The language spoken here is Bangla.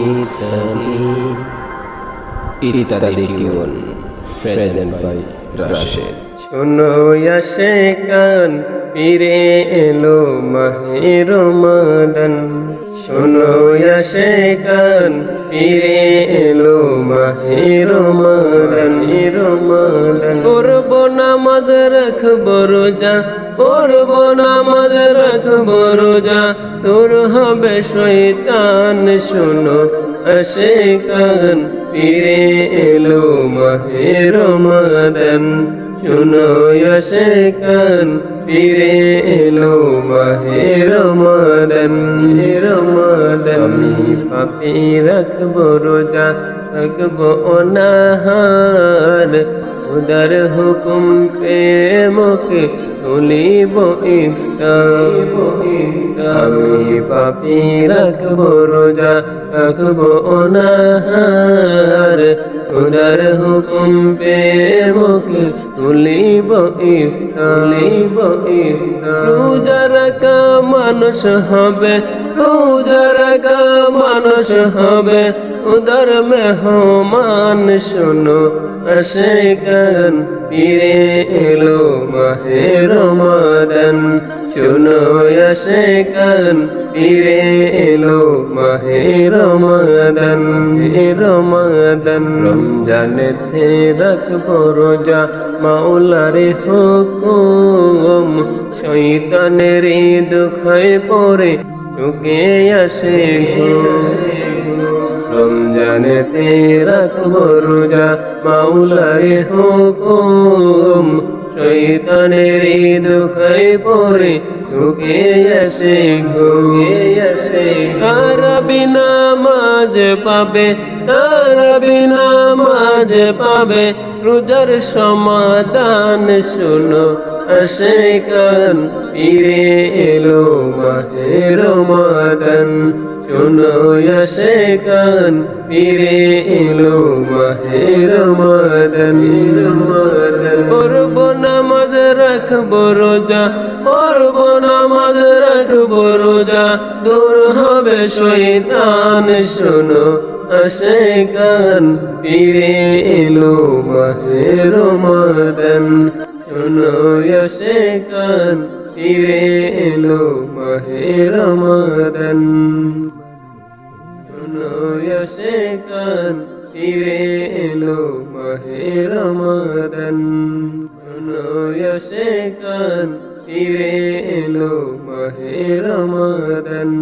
ইত্যাদি ইত্যাদি টিউন প্রেজেন্ট বাই রাশেদ শোনো আসে কান ফিরে এলো মাহে রমাদান। শোনো আসে কান ফিরে এলো মাহে রমাদান। রমাদান। করব নামাজ রাখব রোজা করব নামাজ রাখব রোজা। তোর হবে শয়তান, শোনো আসে কান ফিরে এলো মাহে রমাদান। শুনো আসে কান ফিরে এলো মাহে রমাদান। রমাদান পাপি রাখব রোজা থাকব অনাহার। উদার হুকুম পে মুখে তুলিব ইফতার আমি পাপি রাখব রোজা রাখব অনাহার উদার হুকুম পে মুখে তুলিব ইফতার রোজা রাখা মানুষ হবে রোজা রাখা মানুষ হবে উদার মেহমান শোনো আসে গান ফিরে এলো মাহে রমাদান শোনো আসে গান ফিরে এলো মাহে রমাদান রমাদান। থে রাখব রোজা মাওলারে হুকুম শৈতানের দুঃখায় পরে চুকে আসে রমজানেতে রাখব রোজা মাওলারে হুকুম শৈতানের দুঃখাই পরে ঢুকে আসে ঘুরে আসে। তার বিনা মাঝ পাবে, তার বিনা মাঝ পাবে। রোজার সমাধান শুনো আসে কান ফিরে এলো মাহের রমাদান শোনো আসে কান ফিরে এলো মাহের রমাদান রমাদান করব রোজা করব নামাজ, রাখব রোজা। দূর হবে শয়তান, শোনো আসে ফিরে এলো মাহে রমাদান শোনো আসে কান ফিরে এলো মাহে রমাদান শোনো আসে কান ফিরে এলো মাহে রমাদান শোনো আসে কান ফিরে এলো মাহে রমাদান